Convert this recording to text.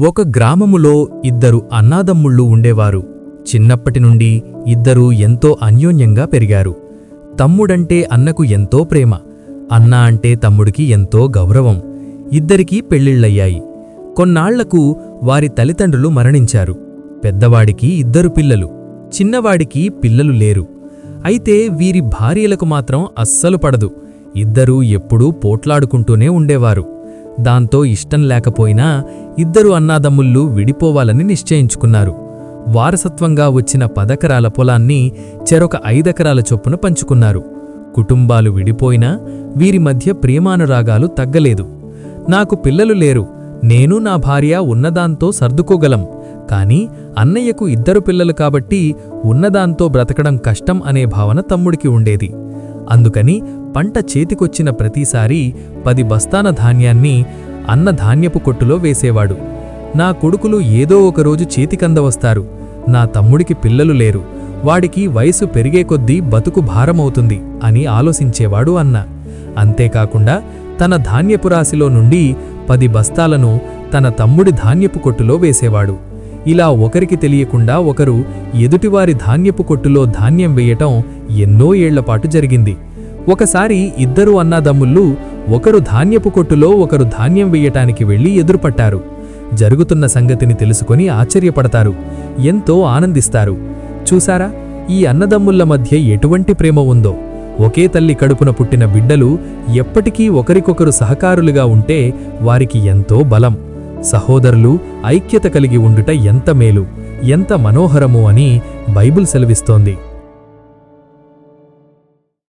ఒక గ్రామములో ఇద్దరు అన్నాదమ్ముళ్ళు ఉండేవారు. చిన్నప్పటి నుండి ఇద్దరూ ఎంతో అన్యోన్యంగా పెరిగారు. తమ్ముడంటే అన్నకు ఎంతో ప్రేమ అన్న అంటే తమ్ముడికి ఎంతో గౌరవం ఇద్దరికీ పెళ్ళిళ్ళయ్యాయి. కొన్నాళ్ళకు వారి తల్లిదండ్రులు మరణించారు. పెద్దవాడికి ఇద్దరు పిల్లలు చిన్నవాడికి పిల్లలు లేరు. అయితే వీరి భార్యలకు మాత్రం అస్సలు పడదు. ఇద్దరూ ఎప్పుడూ పోట్లాడుకుంటూనే ఉండేవారు. దాంతో ఇష్టం లేకపోయినా ఇద్దరు అన్నాదమ్ముళ్ళు విడిపోవాలని నిశ్చయించుకున్నారు. వారసత్వంగా వచ్చిన పదెకరాల పొలాన్ని చెరొక ఐదెకరాల చొప్పున పంచుకున్నారు. కుటుంబాలు విడిపోయినా వీరి మధ్య ప్రేమానురాగాలు తగ్గలేదు. నాకు పిల్లలు లేరు నేను నా భార్య ఉన్నదాంతో సర్దుకోగలం కాని అన్నయ్యకు ఇద్దరు పిల్లలు కాబట్టి ఉన్నదాంతో బ్రతకడం కష్టం అనే భావన తమ్ముడికి ఉండేది. అందుకని పంట చేతికొచ్చిన ప్రతిసారీ పది బస్తాన ధాన్యాన్ని అన్న ధాన్యపు కొట్టులో వేసేవాడు. నా కొడుకులు ఏదో ఒకరోజు చేతికందవస్తారు నా తమ్ముడికి పిల్లలు లేరు. వాడికి వయసు పెరిగే కొద్దీ బతుకు భారమవుతుంది అని ఆలోచించేవాడు అన్న. అంతేకాకుండా తన ధాన్యపు రాశిలో నుండి పది బస్తాలను తన తమ్ముడి ధాన్యపు కొట్టులో వేసేవాడు. ఇలా ఒకరికి తెలియకుండా ఒకరు ఎదుటివారి ధాన్యపు కొట్టులో ధాన్యం వేయటం ఎన్నో ఏళ్ళపాటు జరిగింది. ఒకసారి ఇద్దరు అన్నాదమ్ముళ్ళు ఒకరు ధాన్యపు కొట్టులో ఒకరు ధాన్యం వెయ్యటానికి వెళ్ళి ఎదురుపట్టారు. జరుగుతున్న సంగతిని తెలుసుకుని ఆశ్చర్యపడతారు. ఎంతో ఆనందిస్తారు. చూసారా ఈ అన్నదమ్ముళ్ళ మధ్య ఎటువంటి ప్రేమ ఉందో? ఒకే తల్లి కడుపున పుట్టిన బిడ్డలు ఎప్పటికీ ఒకరికొకరు సహకారులుగా ఉంటే వారికి ఎంతో బలం. సహోదరులు ఐక్యత కలిగి ఉండుట ఎంత మేలు ఎంత మనోహరము అని బైబిల్ సెలవిస్తోంది.